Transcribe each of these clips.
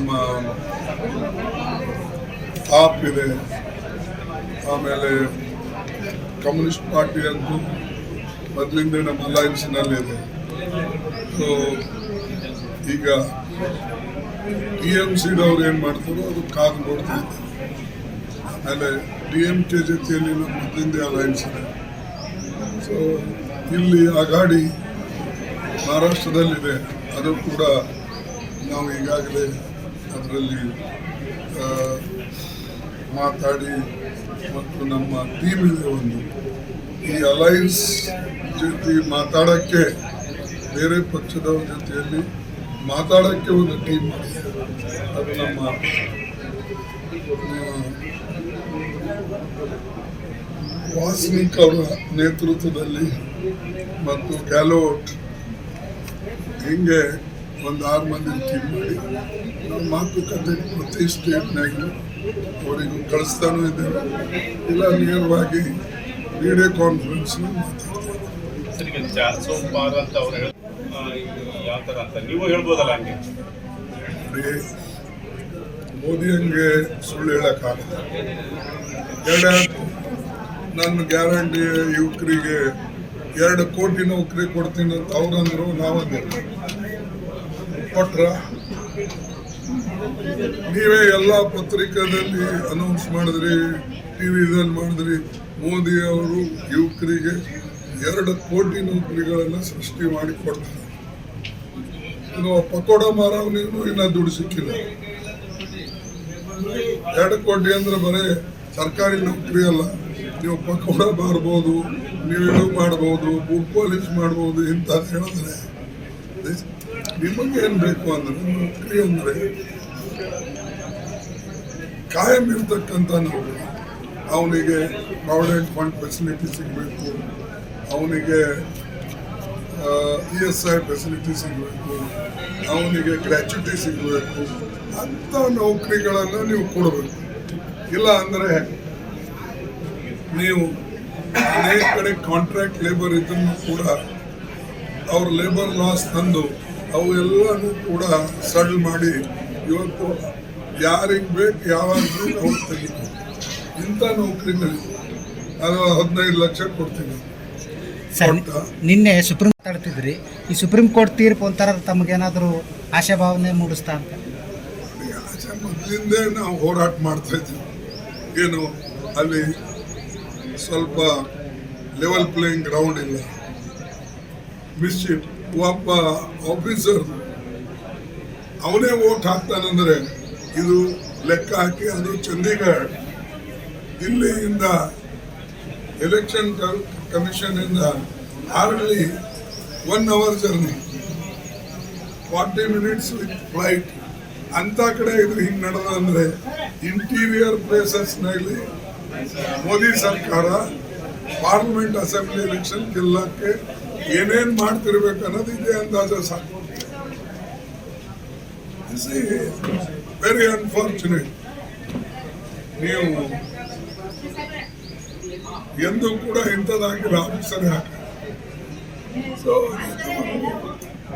ನಮ್ಮ ಆಪ್ ಇದೆ. ಆಮೇಲೆ ಕಮ್ಯುನಿಸ್ಟ್ ಪಾರ್ಟಿ ಅಂತೂ ಮೊದಲಿಂದ ನಮ್ಮ ಅಲಯನ್ಸ್ನಲ್ಲಿದೆ ಸೊ ಈಗ ಟಿ ಎಂ ಸಿದವ್ರು ಏನು ಮಾಡ್ತಾರೋ ಅದು ಕಾದು ನೋಡ್ತಾ ಇದ್ದಾರೆ. ಆಮೇಲೆ ಡಿ ಎಂ ಕೆ ಜೊತೆಯಲ್ಲಿ ನಮ್ಮ ಮೊದಲಿಂದ ಅಲಯನ್ಸ್ ಇದೆ. ಸೊ ಇಲ್ಲಿ ಅಗಾಡಿ ಮಹಾರಾಷ್ಟ್ರದಲ್ಲಿದೆ. ಅದು ಕೂಡ ನಾವು ಈಗಾಗಲೇ ಅದರಲ್ಲಿ ಮಾತಾಡಿ ಮತ್ತು ನಮ್ಮ ಟೀಮ್ ಇದೆ ಒಂದು. ಈ ಅಲೈನ್ಸ್ ಜೊತೆ ಮಾತಾಡೋಕ್ಕೆ ಬೇರೆ ಪಕ್ಷದವ್ರ ಜೊತೆಯಲ್ಲಿ ಮಾತಾಡೋಕ್ಕೆ ಒಂದು ಟೀಮ್ ಅದು ನಮ್ಮ ವಾಸ್ನಿಕ್ ಅವರ ನೇತೃತ್ವದಲ್ಲಿ ಮತ್ತು ಗ್ಯಾಲೋಟ್ ಹಿಂಗೆ ಒಂದು ಆರು ಮಂದಿ ಟೀಮ್ ಮಾಡಿ ನಮ್ಮ ಮಾತುಕತೆ ಪ್ರತಿ ಸ್ಟೇಟ್ನಾಗ ಅವರಿಗೂ ಕಳಿಸ್ತಾನೂ ಇದ್ದೇವೆ ಇಲ್ಲ, ನೇರವಾಗಿ ವಿಡಿಯೋ ಕಾನ್ಫರೆನ್ಸ್ ಮೋದಿ ಹಂಗೆ ಸುಳ್ಳು ಹೇಳೋಕ್ಕಾಗಲ್ಲ. ಎರಡೇ ನನ್ನ ಗ್ಯಾರಂಟಿ ಯುವಕರಿಗೆ ಎರಡು ಕೋಟಿ ನೌಕರಿ ಕೊಡ್ತೀನಿ ಅಂತ ಅವ್ರಂದ್ರು ನಾವಂದ್ರು ಕೊಟ್ರ ನೀವೇ ಎಲ್ಲ ಪತ್ರಿಕಾದಲ್ಲಿ ಅನೌನ್ಸ್ ಮಾಡಿದ್ರಿ ಟಿವಿದಲ್ಲಿ ಮಾಡಿದ್ರಿ. ಮೋದಿ ಅವರು ಯುವಕರಿಗೆ ಎರಡು ಕೋಟಿ ನೌಕರಿಗಳನ್ನು ಸೃಷ್ಟಿ ಮಾಡಿ ಕೊಡ್ತಾರೆ ಇನ್ನು ಪಕೋಡ ಮಾರವನಿಗೂ ಇನ್ನ ದುಡ್ಡು ಸಿಕ್ಕಿಲ್ಲ. ಎರಡು ಕೋಟಿ ಅಂದ್ರೆ ಬರೀ ಸರ್ಕಾರಿ ನೌಕರಿ ಅಲ್ಲ. ನೀವು ಪಕೋಡ ಮಾರ್ಬೋದು, ನೀವು ಇದು ಮಾಡ್ಬೋದು ಬುಕ್ ಪಾಲಿಶ್ ಮಾಡ್ಬೋದು ಇಂಥ ಹೇಳಿದ್ರೆ. ನಿಮಗೆ ಏನು ಬೇಕು ಅಂದ್ರೆ ನೌಕರಿ ಅಂದರೆ ಕಾಯಂ ಇರ್ತಕ್ಕಂಥ ನೌಕರಿ ಅವನಿಗೆ ಪ್ರಾವಿಡೆಂಟ್ ಫಂಡ್ ಫೆಸಿಲಿಟಿ ಸಿಗಬೇಕು, ಅವನಿಗೆ ಇ ಎಸ್ ಐ ಫೆಸಿಲಿಟಿ ಸಿಗಬೇಕು, ಅವನಿಗೆ ಗ್ರ್ಯಾಚ್ಯುಟಿ ಸಿಗಬೇಕು, ಅಂಥ ನೌಕರಿಗಳನ್ನು ನೀವು ಕೊಡಬೇಕು. ಇಲ್ಲ ಅಂದರೆ ನೀವು ಅನೇಕ ಕಡೆ ಕಾಂಟ್ರಾಕ್ಟ್ ಲೇಬರ್ ಇದನ್ನು ಕೂಡ ಅವ್ರ ಲೇಬರ್ ಲಾಸ್ ತಂದು ಅವು ಎಲ್ಲನೂ ಕೂಡ ಸಡ್ಲ್ ಮಾಡಿ ಇವತ್ತು ಯಾರಿಗೆ ಬೇಕು ಯಾವಾಗ ಬೇಕು ಅವ್ರು ಇಂಥ ನೌಕರಿ ಅದು ಹದಿನೈದು ಲಕ್ಷ ಕೊಡ್ತೀನಿ. ನಿನ್ನೆ ಸುಪ್ರೀಂ ಮಾತಾಡ್ತಿದ್ರಿ ಈ ಸುಪ್ರೀಂ ಕೋರ್ಟ್ ತೀರ್ಪು ಒಂಥರ ತಮಗೇನಾದರೂ ಆಶಾಭಾವನೆ ಮೂಡಿಸ್ತಾ ಅಂತ? ಆಚೆ ಮೊದಲಿಂದೇ ನಾವು ಹೋರಾಟ ಮಾಡ್ತಾ ಇದ್ದೀವಿ ಏನು ಅಲ್ಲಿ ಸ್ವಲ್ಪ ಲೆವೆಲ್ ಪ್ಲೇಯಿಂಗ್ ಗ್ರೌಂಡ್ ಇಲ್ಲ. ಮಿಸ್ಚಿಫ್ ಒಬ್ಬ ಆಫೀಸರ್ ಅವನೇ ಓಟ್ ಹಾಕ್ತಾನಂದ್ರೆ ಇದು ಲೆಕ್ಕ ಹಾಕಿ ಅದು ಚಂಡೀಗಢ. ದಿಲ್ಲಿಯಿಂದ ಎಲೆಕ್ಷನ್ ಕಮಿಷನ್ ಇಂದ hardly one hour journey forty minutes with flight ಅಂತ ಕಡೆ ಇದು ಹಿಂಗೆ ನಡೆದ ಇಂಟೀರಿಯರ್ ಪ್ಲೇಸಸ್ನಲ್ಲಿ ಮೋದಿ ಸರ್ಕಾರ ಪಾರ್ಲಿಮೆಂಟ್ ಅಸೆಂಬ್ಲಿ ಎಲೆಕ್ಷನ್ ಗೆಲ್ಲಕ್ಕೆ ಏನೇನ್ ಮಾಡ್ತಿರ್ಬೇಕು ಅನ್ನೋದು ಇದೆ ಅಂದಾಜ ಸಾಕು. ವೆರಿ ಅನ್ಫಾರ್ಚುನೇಟ್ ನೀವು ಎಂದು ಕೂಡ ಇಂಥದ್ದಾಗಿಲ್ಲ ಆಫೀಸರ್ ಹಾಕಿ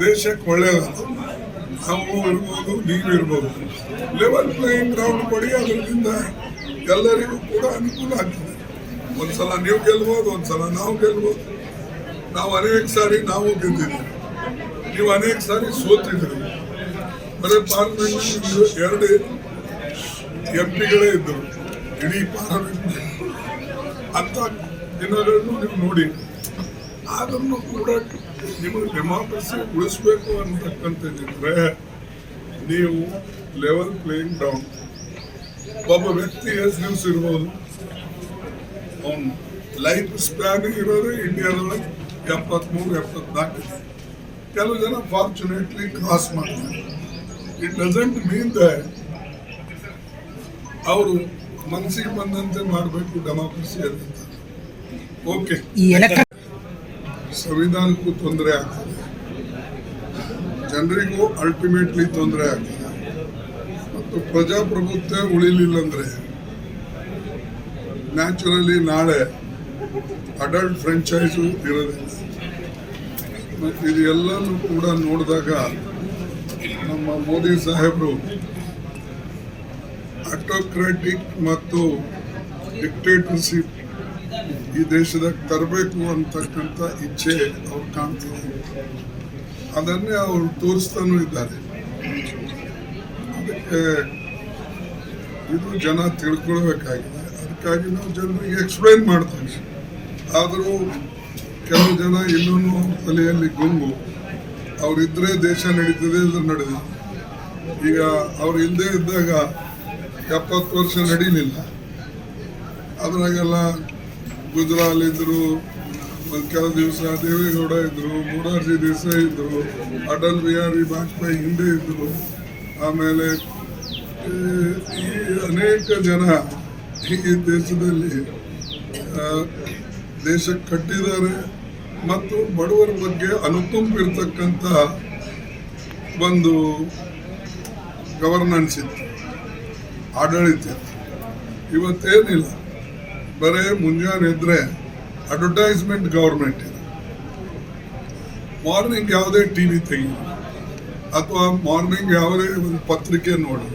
ದೇಶಕ್ಕೆ ಒಳ್ಳೆಯದಲ್ಲ ನಾವು ಇರ್ಬೋದು, ನೀವು ಇರ್ಬೋದು. ಲೆವೆಲ್ ಪ್ಲೇಯಿಂಗ್ ಗ್ರೌಂಡ್ ಕೊಡಿ ಅದರಿಂದ ಎಲ್ಲರಿಗೂ ಕೂಡ ಅನುಕೂಲ ಆಗ್ತದೆ. ಒಂದ್ಸಲ ನೀವು ಗೆಲ್ಬೋದು, ಒಂದ್ಸಲ ನಾವು ಗೆಲ್ಬೋದು. ನಾವು ಅನೇಕ ಸಾರಿ ನಾವು ಗೆದ್ದಿದ್ದೀವಿ ನೀವು ಅನೇಕ ಸಾರಿ ಸೋತಿದ್ರಿ. ಬರೀ ಪಾರ್ಲಿಮೆಂಟ್ ಎರಡು ಎಂ ಪಿಗಳೇ ಇದ್ದರು. ಇಡೀ ಪಾರ್ಲಿಮೆಂಟ್. ಅಂತ ದಿನಗಳನ್ನು ನೀವು ನೋಡಿ. ಅದನ್ನು ಕೂಡ ನಿಮಗೆ ಡೆಮಾಕ್ರಸಿ ಉಳಿಸ್ಬೇಕು ಅಂತಕ್ಕಂಥದ್ದಿದ್ರೆ ನೀವು ಲೆವೆಲ್ ಪ್ಲೇಯಿಂಗ್ ಡೌನ್ ಒಬ್ಬ ವ್ಯಕ್ತಿ ಎಷ್ಟು ದಿವಸ ಇರ್ಬೋದು. ಅವನು ಲೈಫ್ ಸ್ಪ್ಯಾನ್ ಇರೋದು ಇಂಡಿಯಾದೊಳಗೆ ಎಪ್ಪತ್ಮೂರು ಎಪ್ಪತ್ನಾಲ್ಕು. ಇದೆ ಕೆಲವು ಜನ ಫಾರ್ಚುನೇಟ್ಲಿ ಕ್ರಾಸ್ ಮಾಡ್ತಾರೆ. ಇಟ್ ಡಸಂಟ್ ಮೀನ್ ದಟ್ ಅವರು ಮನಸ್ಸಿಗೆ ಬಂದಂತೆ ಮಾಡಬೇಕು ಡೆಮಾಕ್ರಸಿ ಅಂತ. ಓಕೆ ಸಂವಿಧಾನಕ್ಕೂ ತೊಂದರೆ ಆಗ್ತದೆ. ಜನರಿಗೂ ಅಲ್ಟಿಮೇಟ್ಲಿ ತೊಂದರೆ ಆಗ್ತದೆ. ಮತ್ತು ಪ್ರಜಾಪ್ರಭುತ್ವ ಉಳಿಲಿಲ್ಲ ಅಂದ್ರೆ ನ್ಯಾಚುರಲಿ ನಾಳೆ ಅಡಲ್ಟ್ ಫ್ರೆಂಚೈಸು ಇರೋದಿಲ್ಲ ಮತ್ತು ಇದೆಲ್ಲನೂ ಕೂಡ ನೋಡಿದಾಗ ನಮ್ಮ ಮೋದಿ ಸಾಹೇಬರು ಆಟೋಕ್ರಾಟಿಕ್ ಮತ್ತು ಡಿಕ್ಟೇಟರ್ಶಿಪ್ ಈ ದೇಶದಾಗ ತರಬೇಕು ಅಂತಕ್ಕಂಥ ಇಚ್ಛೆ ಅವ್ರು ಕಾಣ್ತಾರೆ ಅದನ್ನೇ ಅವರು ತೋರಿಸ್ತಾನೂ ಇದ್ದಾರೆ. ಅದಕ್ಕೆ ಇದು ಜನ ತಿಳ್ಕೊಳ್ಬೇಕಾಗಿದೆ. ಅದಕ್ಕಾಗಿ ನಾವು ಜನರಿಗೆ ಎಕ್ಸ್ಪ್ಲೈನ್ ಮಾಡ್ತೀವಿ. ಆದರೂ ಕೆಲವು ಜನ ಇನ್ನೂ ತಲೆಯಲ್ಲಿ ಗುಂಗು. ಅವರಿದ್ದರೆ ದೇಶ ನಡೀತದೆ ಇದು ನಡೆದಿದೆ ಈಗ ಅವ್ರು ಇಲ್ಲದೆ ಇದ್ದಾಗ ಎಪ್ಪತ್ತು ವರ್ಷ ನಡೀಲಿಲ್ಲ. ಅದರಾಗೆಲ್ಲ ಗುಜರಾಲ್ ಇದ್ದರು ಒಂದು ಕೆಲವು ದಿವಸ ದೇವೇಗೌಡ ಇದ್ದರು ಮೂರಾರ್ಜಿ ದೇಸಾಯಿ ಇದ್ದರು ಅಟಲ್ ಬಿಹಾರಿ ವಾಜಪೇಯಿ ಹಿಂದೆ ಇದ್ದರು ಆಮೇಲೆ ಈ ಅನೇಕ ಜನ ಈ ದೇಶದಲ್ಲಿ ಆ, ದೇಶ ಕಟ್ಟಿದ್ದಾರೆ ಮತ್ತು ಬಡವರ ಬಗ್ಗೆ ಅನುಕಂಪ ಇರ್ತಕ್ಕಂಥ ಒಂದು ಗವರ್ನೆನ್ಸ್ ಇತ್ತು ಆಡಳಿತ ಇತ್ತು. ಇವತ್ತೇನಿಲ್ಲ ಬರೇ ಮುಂಜಾನೆ ಇದ್ರೆ ಅಡ್ವರ್ಟೈಸ್ಮೆಂಟ್ ಗೌರ್ಮೆಂಟ್ ಇದೆ. ಮಾರ್ನಿಂಗ್ ಯಾವುದೇ ಟಿ ವಿ ತೆಗಿ ಅಥವಾ ಮಾರ್ನಿಂಗ್ ಯಾವುದೇ ಒಂದು ಪತ್ರಿಕೆ ನೋಡಿ.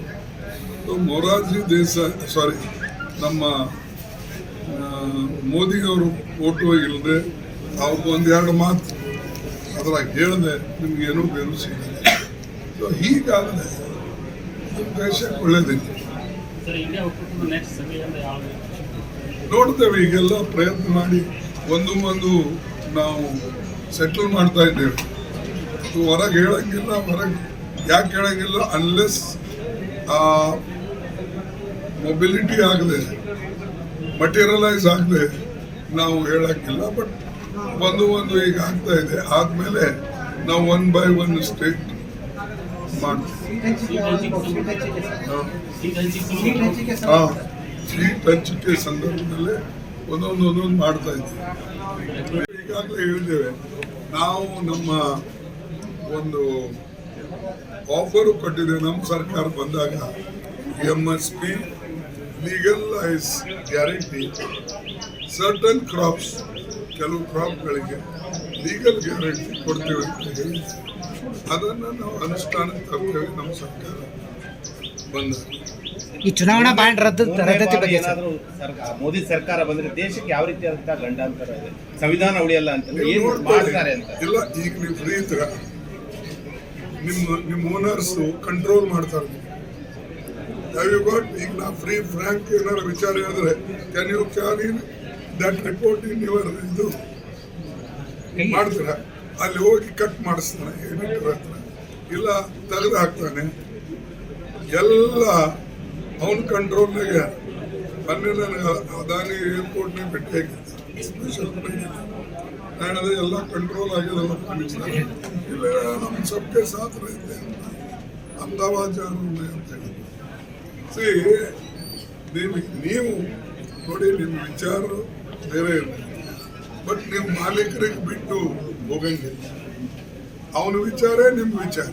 ಮೊರಾರ್ಜಿ ದೇಸಾಯಿ ಸಾರಿ ನಮ್ಮ ಮೋದಿಯವರು ಓಟು ಇಲ್ಲದೆ ಅವ್ರಿಗೆ ಒಂದೆರಡು ಮಾತು ಅದ್ರಾಗ ಹೇಳಿದೆ ನಿಮ್ಗೇನು ಬೇರು ಸಿಗಲ್ಲ. ಸೊ ಹೀಗಾದರೆ ನಮ್ಮ ದೇಶಕ್ಕೆ ಒಳ್ಳೇದಿಲ್ಲ ನೋಡ್ತೇವೆ, ಈಗೆಲ್ಲ ಪ್ರಯತ್ನ ಮಾಡಿ ಒಂದು ಒಂದು ನಾವು ಸೆಟಲ್ ಮಾಡ್ತಾ ಇದ್ದೇವೆ. ಅದು ಹೊರಗೆ ಹೇಳಂಗಿಲ್ಲ, ಹೊರಗೆ ಯಾಕೆ ಹೇಳಂಗಿಲ್ಲ ಅನ್ಲೆಸ್ ಮೊಬಿಲಿಟಿ ಆಗದೆ ಮಟೀರಿಯಲೈಸ್ ಆಗದೆ ನಾವು ಹೇಳಕ್ಕಿಲ್ಲ ಬಟ್ ಒಂದು ಒಂದು ಈಗ ಆಗ್ತಾ ಇದೆ. ಆದ್ಮೇಲೆ ನಾವು ಒನ್ ಬೈ ಒನ್ ಸ್ಟೇಟ್ ಮಾಡ್ತೀವಿ ಸಂದರ್ಭದಲ್ಲಿ ಒಂದೊಂದು ಒಂದೊಂದು ಮಾಡ್ತಾ ಇದ್ದೀವಿ ಈಗಾಗಲೇ ಹೇಳಿದ್ದೇವೆ, ನಾವು ನಮ್ಮ ಒಂದು ಆಫರು ಕೊಟ್ಟಿದ್ದೇವೆ. ನಮ್ಮ ಸರ್ಕಾರ ಬಂದಾಗ M S P legal is guarantee certain crops ಕೆಲವು ಕ್ರಾಪ್ಗಳಿಗೆ ಲೀಗಲ್ ಗ್ಯಾರಂಟಿ ಕೊಡ್ತೇವೆ ಅಂತ ಹೇಳಿ ಅದನ್ನು ನಾವು ಅನುಷ್ಠಾನಕ್ಕೆ ತರ್ತೇವೆ ನಮ್ಮ ಸರ್ಕಾರ. ಬಂದ. ಈ ಚುನಾವಣಾ ಬಾಂಡ್ ರದ್ದು ರದ್ದತಿ ಬಗ್ಗೆ ಸರ್. ಏನಾದರೂ ಸರ್ಕಾರ ಮೋದಿ ಸರ್ಕಾರ ಬಂದ್ರೆ ದೇಶಕ್ಕೆ ಯಾವ ರೀತಿಯಾದಂತಹ ಗಂಡಾಂತರ ಇದೆ ಸಂವಿಧಾನ ಉಳಿಯಲ್ಲ ಅಂತ. ನೀವು ಏನು. ಮಾಡ್ತಾರೆ ಅಂತ. ಇಲ್ಲ ಈಗ ನೀವು ಫ್ರೀ ಇದ್ರ ನಿಮ್ಮ ನಿಮ್ಮ ಓನರ್ಸ್ ಕಂಟ್ರೋಲ್ ಮಾಡ್ತಾರೆ ಹ್ಯಾವ್ ಯು ಗಾಟ್ ಈಗ ನಾ ಫ್ರೀ ಫ್ರ್ಯಾಂಕ್ ಏನಾದ್ರು ವಿಚಾರ ಹೇಳಿದ್ರೆ can you can in that report in your ಇದು ಮಾಡ್ತೀರಾ? ಅಲ್ಲಿ ಹೋಗಿ ಕಟ್ ಮಾಡಿಸ್ತಾನೆ ಎಡಿಟರ್ ಹತ್ರ ಇಲ್ಲ ತೆಗೆದು ಹಾಕ್ತಾನೆ. ಎಲ್ಲ ಅವನ ಕಂಟ್ರೋಲ್ನಾಗೆ ಮೊನ್ನೆ ನನಗೆ ಅದಾನಿ ಏರ್ಪೋರ್ಟ್ನಾಗ ಭೇಟಿ ಆಗಿದ್ದೆ ಸ್ಪೆಷಲ್ ನಾನು ಅದೇ ಎಲ್ಲ ಕಂಟ್ರೋಲ್ ಆಗಿದೆಲ್ಲ ಇಲ್ಲ ನಮ್ಮ ಸಬ್ಕೆ ಸಾಥ್ ಇದೆ ಅಂತ. ಅಹಮದಾಬಾದ್ ಜಾನು ಅಂತ ಹೇಳಿ ಸಿ ನೀವು ನೋಡಿ, ನಿಮ್ಮ ವಿಚಾರ ಬೇರೆ ಇರಲಿ ಬಟ್ ನಿಮ್ಮ ಮಾಲೀಕರಿಗೆ ಬಿಟ್ಟು ಹೋಗಂಗಿಲ್ಲ. ಅವನ ವಿಚಾರ ನಿಮ್ಮ ವಿಚಾರ.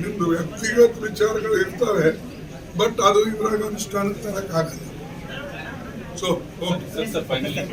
ನಿಮ್ಮದು ವ್ಯಕ್ತಿಗತ ವಿಚಾರಗಳು ಇರ್ತವೆ ಬಟ್ ಅದು ಇದ್ರಾಗ ಅನುಷ್ಠಾನಕ್ಕೆ ತರಕ್ಕಾಗಲ್ಲ ಸೊ ಓಕೆ